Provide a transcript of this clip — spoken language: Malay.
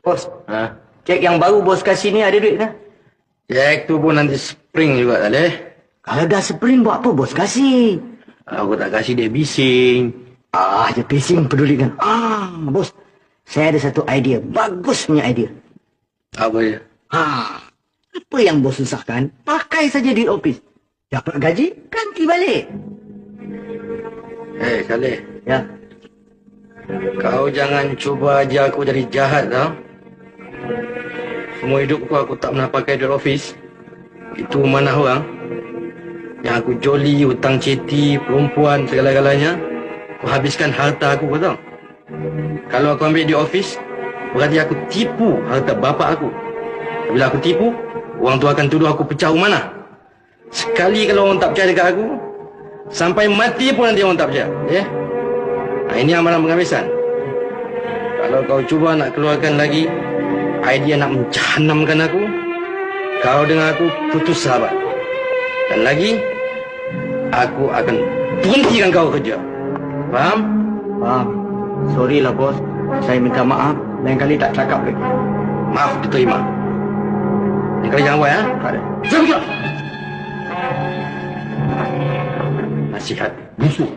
Bos, Ha? cek yang baru bos kasih ni ada duit kan? Jack tu pun nanti spring juga tak leh. Kalau dah spring buat apa bos kasih? Aku tak kasih dia bising. Ah, je pising pedulikan. Ah, bos. Saya ada satu idea. Bagus punya idea. Apa dia? Ha, apa yang bos susahkan, pakai saja di office. Dapat gaji, ganti balik. Eh, Saleh. Ya, Kau jangan cuba ajar aku jadi jahat tau. Semua hidupku aku tak pernah pakai duit office. Itu mana orang. Yang aku joli, hutang ceti, perempuan, segala-galanya. Aku habiskan harta aku kau tahu. Kalau aku ambil di office, berarti aku tipu harta bapa aku. Bila aku tipu, orang tu akan tuduh aku pecah mana. Sekali kalau orang tak percaya dekat aku, sampai mati pun nanti orang tak percaya. Ya? Nah, ini amalan penghabisan. Kalau kau cuba nak keluarkan lagi idea nak mencahanamkan aku, kau dengan aku putus sahabat. Dan lagi, aku akan berhentikan kau kerja. Faham? faham. Sorry lah bos. Saya minta maaf. Lain kali tak cakap lagi. Maaf diterima. Ini kali jangan buat, ya? Tak ada. Jangan buat. Nasihat busuk.